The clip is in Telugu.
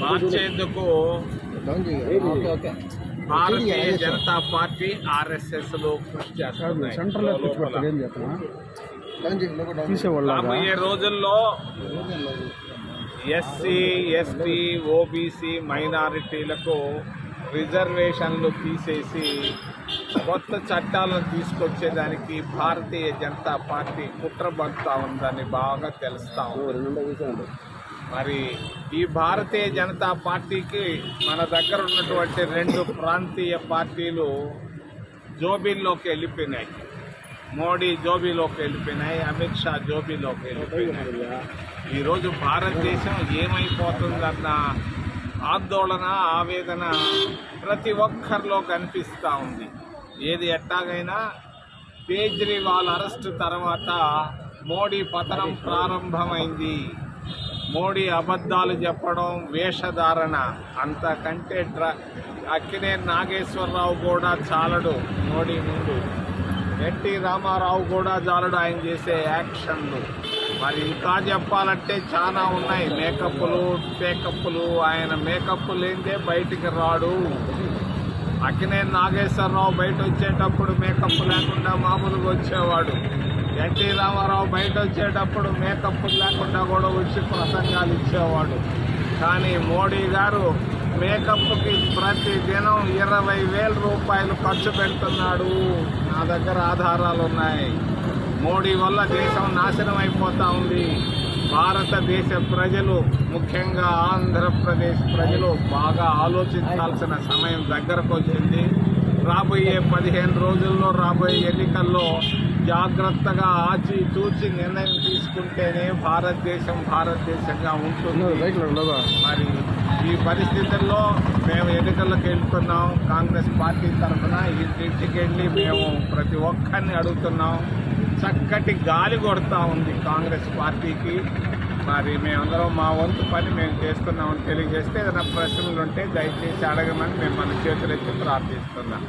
మార్చేందుకు భారతీయ జనతా పార్టీ ఆర్ఎస్ఎస్లో కృషి రాబోయే రోజుల్లో ఎస్సీ ఎస్టీ ఓబీసీ మైనారిటీలకు రిజర్వేషన్లు తీసేసి కొత్త చట్టాలను తీసుకొచ్చేదానికి భారతీయ జనతా పార్టీ కుట్రబడుతూ ఉందని బాగా తెలుస్తా ఉంది. మరి ఈ భారతీయ జనతా పార్టీకి మన దగ్గర ఉన్నటువంటి రెండు ప్రాంతీయ పార్టీలు జోబీల్లోకి వెళ్ళిపోయినాయి. మోడీ జోబీలోకి వెళ్ళిపోయినాయి అమిత్ షా జోబీలోకి వెళ్ళిపోయినాయి. ఈరోజు భారతదేశం ఏమైపోతుందన్న ఆందోళన ఆవేదన ప్రతి ఒక్కరిలో కనిపిస్తూ ఉంది. ఏది ఎట్టాగైనా కేజ్రీవాల్ అరెస్ట్ తర్వాత మోడీ పతనం ప్రారంభమైంది. మోడీ అబద్ధాలు చెప్పడం వేషధారణ. అంతకంటే డ్ర అక్కినే నాగేశ్వరరావు కూడా చాలడు మోడీ ముందు. ఎన్టీ రామారావు కూడా చాలడు ఆయన చేసే యాక్షన్లు. మరి ఇంకా చెప్పాలంటే చాలా ఉన్నాయి. మేకప్లు టేకప్లు ఆయన మేకప్ లేనిదే బయటికి రాడు. అక్కినే నాగేశ్వరరావు బయట వచ్చేటప్పుడు మేకప్ లేకుండా మామూలుగా వచ్చేవాడు. ఎన్టీ రామారావు బయట వచ్చేటప్పుడు మేకప్ లేకుండా కూడా వచ్చి ప్రసంగాలు ఇచ్చేవాడు. కానీ మోడీ గారు మేకప్కి ప్రతి దినం ఇరవై వేల రూపాయలు ఖర్చు పెడుతున్నాడు. నా దగ్గర ఆధారాలు ఉన్నాయి. మోడీ వల్ల దేశం నాశనం అయిపోతా ఉంది. భారతదేశ ప్రజలు ముఖ్యంగా ఆంధ్రప్రదేశ్ ప్రజలు బాగా ఆలోచించాల్సిన సమయం దగ్గరకు వచ్చింది. రాబోయే పదిహేను రోజుల్లో రాబోయే ఎన్నికల్లో జాగ్రత్తగా ఆచి తూచి నిర్ణయం తీసుకుంటేనే భారతదేశం భారతదేశంగా ఉంటుంది. మరి ఈ పరిస్థితుల్లో మేము ఎన్నికలకు వెళ్తున్నాం. కాంగ్రెస్ పార్టీ తరఫున ఇంటింటికి వెళ్ళి మేము ప్రతి ఒక్కరిని అడుగుతున్నాం. చక్కటి గాలి కొడతా ఉంది కాంగ్రెస్ పార్టీకి. మరి మేమందరం మా వంతు పని మేము చేస్తున్నామని తెలియజేస్తే ఏదైనా ప్రశ్నలు ఉంటే దయచేసి అడగమని మేము మన చేతులెత్తి ప్రార్థిస్తున్నాం.